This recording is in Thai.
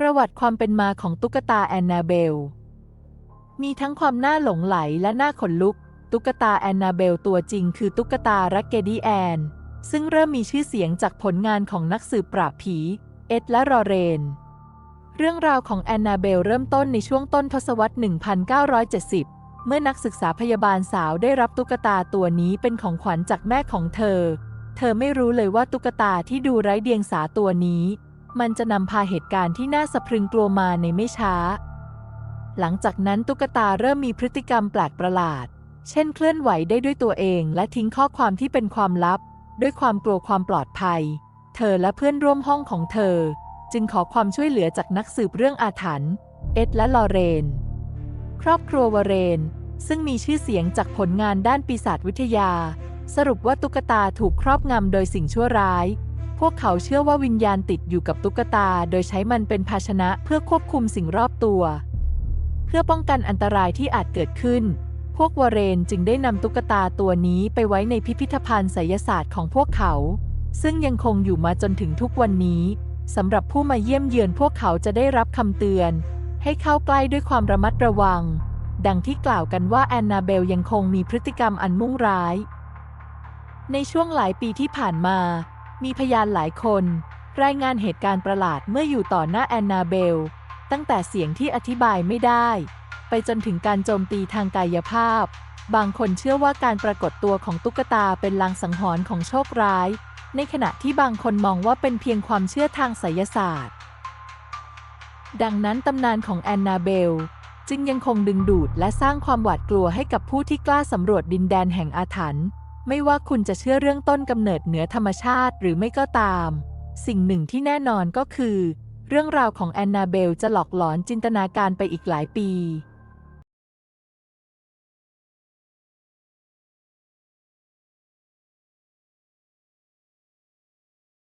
ประวัติความเป็นมาของตุ๊กตาแอนนาเบล มีทั้งความน่าหลงไหลและน่าขนลุก ตุ๊กตาแอนนาเบลตัวจริงคือตุ๊กตารักเกดี้แอน ซึ่งเริ่มมีชื่อเสียงจากผลงานของนักสืบปราบผี เอ็ดและรอเรน เรื่องราวของแอนนาเบลเริ่มต้นในช่วงต้นทศวรรษ 1970 เมื่อนักศึกษาพยาบาลสาวได้รับตุ๊กตาตัวนี้เป็นของขวัญจากแม่ของเธอ เธอไม่รู้เลยว่าตุ๊กตาที่ดูไร้เดียงสาตัวนี้ มันจะนำพาเหตุการณ์ที่น่าสะพรึงกลัวมาในไม่ช้า หลังจากนั้นตุ๊กตาเริ่มมีพฤติกรรมแปลกประหลาด เช่นเคลื่อนไหวได้ด้วยตัวเองและทิ้งข้อความที่เป็นความลับ ด้วยความกลัวความปลอดภัย เธอและเพื่อนร่วมห้องของเธอ จึงขอความช่วยเหลือจากนักสืบเรื่องอาถรรพ์เอ็ดและลอเรน ครอบครัววเรน ซึ่งมีชื่อเสียงจากผลงานด้านปีศาจวิทยา สรุปว่าตุ๊กตาถูกครอบงำโดยสิ่งชั่วร้าย พวกเขาเชื่อว่าวิญญาณติดอยู่กับตุ๊กตา โดยใช้มันเป็นภาชนะเพื่อควบคุมสิ่งรอบตัว เพื่อป้องกันอันตรายที่อาจเกิดขึ้น พวกวเรนจึงได้นำตุ๊กตาตัวนี้ไปไว้ในพิพิธภัณฑ์ไสยศาสตร์ของพวกเขา ซึ่งยังคงอยู่มาจนถึงทุกวันนี้สำหรับผู้มาเยี่ยมเยือนพวกเขาจะได้รับคำเตือน ให้เข้าใกล้ด้วยความระมัดระวัง ดังที่กล่าวกันว่าแอนนาเบลยังคงมีพฤติกรรมอันมุ่งร้าย ในช่วงหลายปีที่ผ่านมา มีพยานหลายคน รายงานเหตุการณ์ประหลาดเมื่ออยู่ต่อหน้าแอนนาเบล ตั้งแต่เสียงที่อธิบายไม่ได้ ไปจนถึงการโจมตีทางกายภาพ บางคนเชื่อว่าการปรากฏตัวของตุ๊กตาเป็นลางสังหรณ์ของโชคร้าย ในขณะที่บางคนมองว่าเป็นเพียงความเชื่อทางไสยศาสตร์ ดังนั้นตำนานของแอนนาเบลจึงยังคงดึงดูดและสร้างความหวาดกลัวให้กับผู้ที่กล้าสำรวจดินแดนแห่งอาถรรพ์ ไม่ว่าคุณจะเชื่อเรื่องต้นกำเนิดเหนือธรรมชาติหรือไม่ก็ตาม สิ่งหนึ่งที่แน่นอนก็คือ เรื่องราวของแอนนาเบลจะหลอกหลอนจินตนาการไปอีกหลายปี